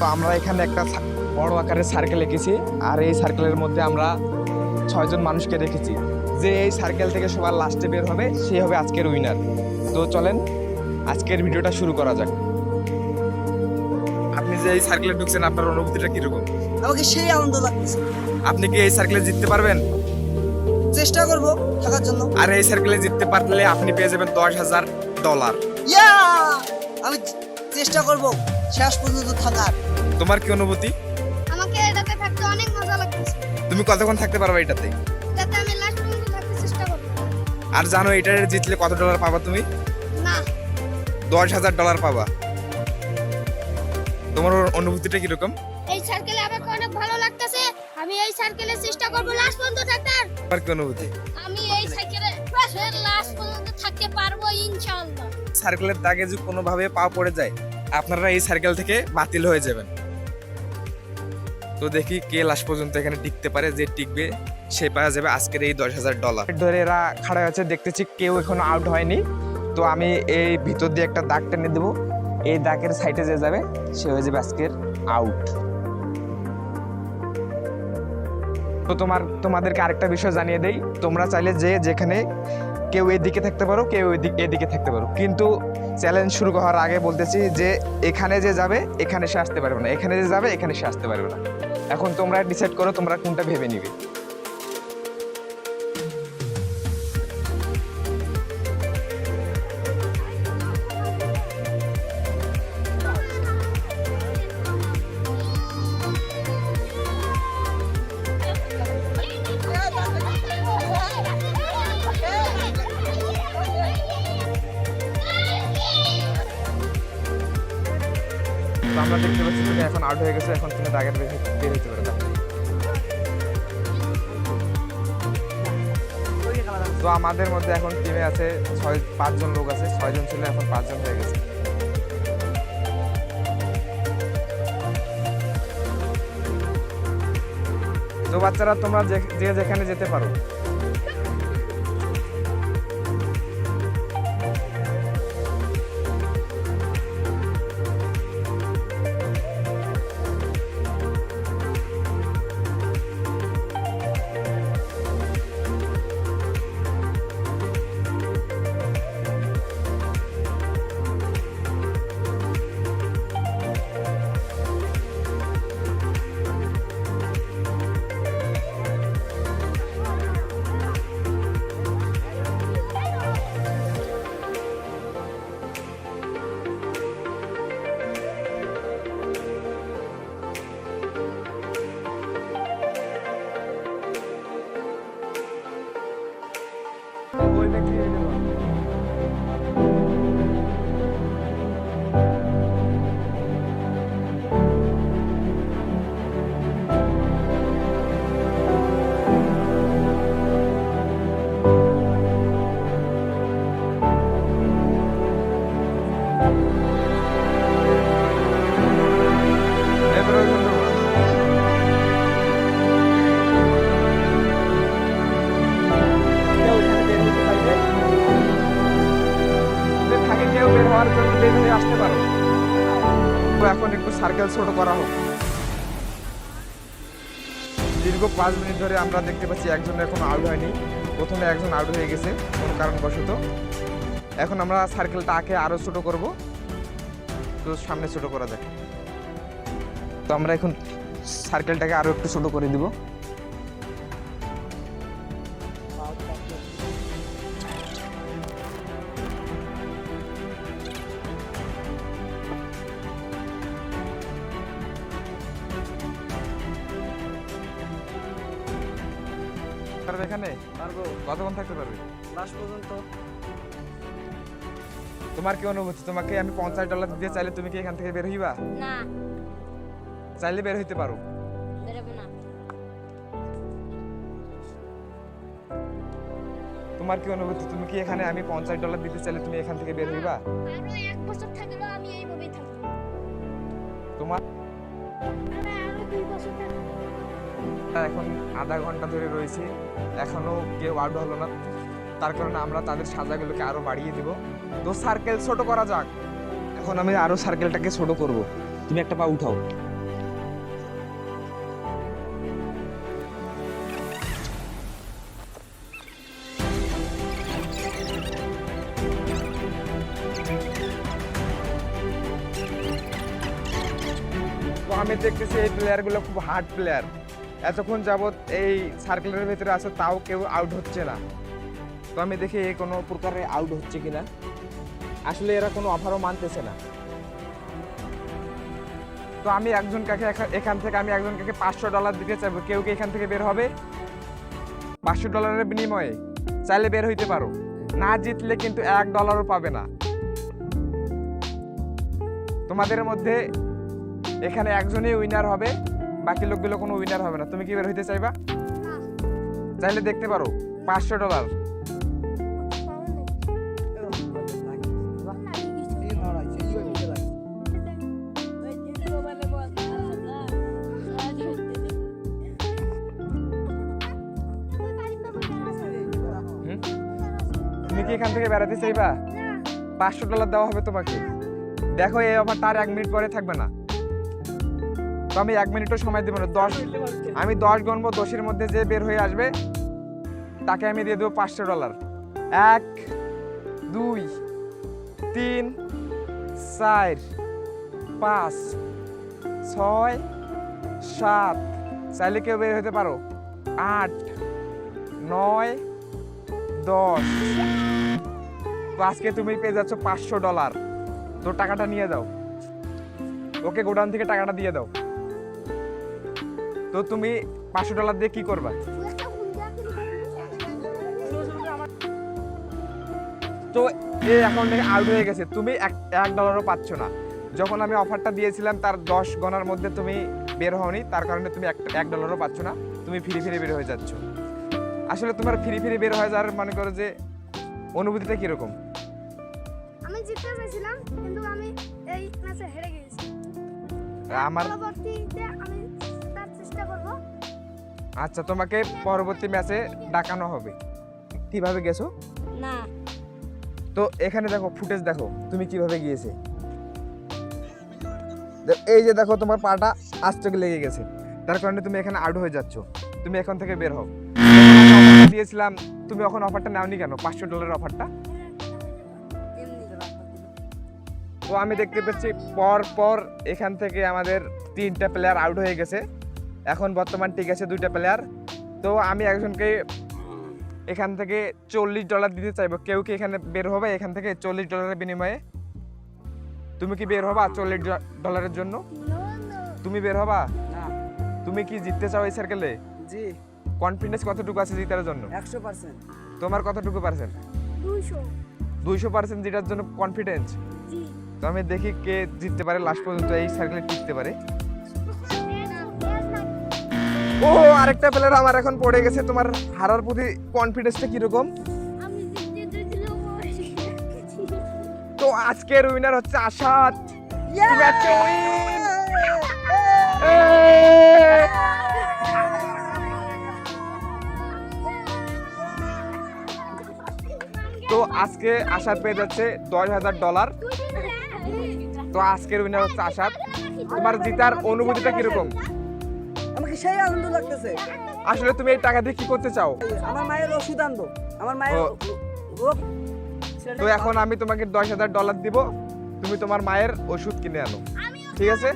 তো আমরা এখানে একটা বড় আকারের সার্কেল এঁকেছি আর এই সার্কেলের মধ্যে আমরা ছয়জন মানুষকে রেখেছি যে এই সার্কেল থেকে সবার লাস্টে বের হবে সে হবে আজকের উইনার তো চলেন আজকের ভিডিওটা শুরু করা যাক। আপনি যে এই সার্কেলে ঢুকছেন আপনার অনুভূতিটা কীরকম? আমাকে সেই আনন্দ লাগতেছে। আপনি কি এই সার্কেলে জিততে পারবেন? চেষ্টা করব থাকার জন্য। আর এই সার্কেলে জিততে পারলে আপনি পেয়ে যাবেন দশ হাজার ডলার ইয়া আমি চেষ্টা করব। শেষ পর্যন্ত থাকার। তোমার কি অনুভূতি? আমাকে এটাতে থাকতে অনেক মজা লাগতেছে। তুমি কতক্ষণ থাকতে পারবে এটাতে? যাতে আমি লাস্ট পর্যন্ত থাকতে চেষ্টা করব। আর জানো এটা জিতলে কত ডলার পাবা তুমি? না। দশ হাজার ডলার পাবা। তোমার অনুভূতিটা কীরকম? এই সার্কেলে আমাকে অনেক ভালো লাগতেছে। আমি এই সার্কেলে চেষ্টা করব লাস্ট পর্যন্ত থাকতে। আর কি অনুভূতি? আমি এই সাইকেলে লাস্ট পর্যন্ত থাকতে পারব ইনশাআল্লাহ। সার্কেলের দাগে যদি কোনোভাবে পা পড়ে যায় আপনারা এই সার্কেল থেকে বাতিল হয়ে যাবেন। তো দেখি কে লাস্ট পর্যন্ত এখানে টিকতে পারে, যে টিকবে, সে পাওয়া যাবে আজকের এই দশ হাজার ডলার ধরে এরা খাড়া আছে দেখতেছি কেউ এখনও আউট হয়নি। তো আমি এই ভিতর দিয়ে একটা দাগ টেনে দেবো। এই দাগের সাইডে যে যাবে, সে হয়ে যাবে আজকের আউট তো তোমার, তোমাদেরকে আরেকটা বিষয় জানিয়ে দেই। তোমরা চাইলে যে যেখানে কেউ এদিকে থাকতে পারো, কেউ এদিকে থাকতে পারো। কিন্তু চ্যালেঞ্জ শুরু করার আগে বলতেছি যে, এখানে যে যাবে, এখানে সে আসতে পারবে না। এখানে যে যাবে, এখানে সে আসতে পারবে না। এখন তোমরা ডিসাইড করো, তোমরা কোনটা ভেবে নিবে। তো আমরা দেখতে পাচ্ছি তুমি এখন আউট হয়ে গেছো, এখন তুমি দাগের বের হতে পারবে তো আমাদের মধ্যে এখন টিমে আছে ছয়, পাঁচজন লোক আছে, ছয়জন ছিল, এখন পাঁচজন হয়ে গেছে। তো বাচ্চারা তোমরা যে যেখানে যেতে পারো। কেউ জন্য বের হয়ে আসতে পারো। এখন একটু সার্কেল ছোট করা হোক। দীর্ঘ পাঁচ মিনিট ধরে আমরা দেখতে পাচ্ছি একজন এখন আউট হয়নি। প্রথমে একজন আউট হয়ে গেছে, কোনো কারণবশত। এখন আমরা সার্কেলটা আঁকে আরও ছোট করব। তো সামনে ছোট করা যাক। তো আমরা এখন সার্কেলটাকে আরও একটু ছোট করে দিব। পারবে এখানে? পারব কতক্ষণ থাকতে পারবে? লাস্ট পর্যন্ত। তোমার কি অনুভূতি? তোমাকে আমি পঞ্চাশ ডলার দিতে চাইলে তুমি কি এখান থেকে বের হইবা? না। চাইলে বের হইতে পারো। না। তোমার কি অনুভূতি? তুমি কি এখানে আমি পঞ্চাশ ডলার দিতে চাইলে তুমি এখান থেকে বের হইবা? আরও এক বছর থাকলেও আমি এইভাবেই থাকব। তোমার আরও দুই বছর থাকব। আমরা এখন আধা ঘণ্টা ধরে রয়েছে। এখনও কেউ আউট হলো না। তার কারণে আমরা তাদের সাজাগুলোকে আরও বাড়িয়ে দেব। তো সার্কেল ছোট করা যাক। এখন আমি আরও সার্কেলটাকে ছোট করব। তুমি একটা পা উঠাও। আমি দেখতেছি এই প্লেয়ারগুলো খুব হার্ড প্লেয়ার এতক্ষণ যাবত এই সার্কেলের ভিতরে আছে, তাও কেউ আউট হচ্ছে না। তো আমি দেখি এ কোনো প্রকারে আউট হচ্ছে কিনা। আসলে এরা কোনো অফারও মানতেছে না। তো আমি একজন কাকে এখা- এখান থেকে আমি একজন কাকে পাঁচশো ডলার দিতে চাইব, কেউ কি এখান থেকে বের হবে? পাঁচশো ডলারের বিনিময়ে চাইলে বের হইতে পারো। না জিতলে কিন্তু এক ডলারও পাবে না। তোমাদের মধ্যে এখানে একজনই উইনার হবে। বাকি লোকগুলো কোনো উইনার হবে না। তুমি কি বের হইতে চাইবা? চাইলে দেখতে পারো, পাঁচশো ডলার তুমি কি এখান থেকে বেড়াতে চাইবা? পাঁচশো ডলার দেওয়া হবে তোমাকে। দেখো, এই অফারটা তার এক মিনিট পরে থাকবে না। তো আমি এক মিনিটও সময় দেবো না, দশ আমি দশ গণবো, দশের মধ্যে যে বের হয়ে আসবে, তাকে আমি দিয়ে দেবো পাঁচশো ডলার। এক, দুই, তিন, চার, পাঁচ, ছয়, সাত, চাইলে কেউ বের হতে পারো। আট, নয়, দশ। তো আজকে তুমি পেয়ে যাচ্ছ পাঁচশো ডলার। তো টাকাটা নিয়ে দাও ওকে গোডাউন থেকে টাকাটা দিয়ে দাও। তো তুমি পাঁচশো ডলার দিয়ে কি করবা? তো এই অ্যাকাউন্ট থেকে আউট হয়ে গেছে। তুমি এক এক ডলারও পাচ্ছ না। যখন আমি অফারটা দিয়েছিলাম তার দশ গণার মধ্যে তুমি বের হওনি। তার কারণে তুমি এক এক ডলারও পাচ্ছ না। তুমি ফিরে ফিরে বের হয়ে যাচ্ছ। আসলে তোমার ফিরে ফিরে বের হয়ে যাওয়ার মনে করো যে অনুভূতিটা কীরকম? আমি জিততে চাইছিলাম কিন্তু আমি এই ম্যাচে হেরে গেছি আমার পরবর্তীতে আমি আচ্ছা তোমাকে পরবর্তী ম্যাচে ডাকানো হবে। কীভাবে গেছো? না। তো এখানে দেখো ফুটেজ দেখো তুমি কীভাবে গিয়েছে। এই যে দেখো তোমার পাটা আস্তকে লেগে গেছে। তার কারণে তুমি এখানে আউট হয়ে যাচ্ছ। তুমি এখন থেকে বের হও। দিয়েছিলাম তুমি এখন অফারটা নাওনি কেন? পাঁচশো ডলারের অফারটা তো আমি দেখতে পাচ্ছি পর পর এখান থেকে আমাদের তিনটা প্লেয়ার আউট হয়ে গেছে। এখন বর্তমান ঠিক আছে দুইটা প্লেয়ার তো আমি একজনকে এখান থেকে চল্লিশ ডলার দিতে চাইব। কেউ কি এখানে বের হবে? এখান থেকে চল্লিশ ডলারের বিনিময়ে। তুমি কি বের হবা চল্লিশ ডলারের জন্য? তুমি বের হবা? তুমি কি জিততে চাও এই সার্কেলে জি। কনফিডেন্স কতটুকু আছে জিতার জন্য? একশো পার্সেন্ট তোমার কতটুকু পার্সেন্ট দুইশো। দুইশো পার্সেন্ট যেটার জন্য কনফিডেন্স তো আমি দেখি কে জিততে পারে লাস্ট পর্যন্ত এই সার্কেলে টিকতে পারে। ও আরেকটা প্লেয়ার আমার এখন পড়ে গেছে। তোমার হারার প্রতি কনফিডেন্সটা কীরকম? তো আজকের উইনার হচ্ছে! এই! তো আজকে আসাদ পেয়ে যাচ্ছে দশ হাজার ডলার তো আজকের উইনার হচ্ছে আসাদ তোমার জিতার অনুভূতিটা কীরকম? আমাকে সেই আনন্দ লাগতেছে। আসলে তুমি এই টাকা দিয়ে কি করতে চাও? আমার মায়ের ওষুধ আনব। আমার মায়ের রোগ তো এখন আমি তোমাকে দশ হাজার ডলার দিব। তুমি তোমার মায়ের ওষুধ কিনে আনো। ঠিক আছে?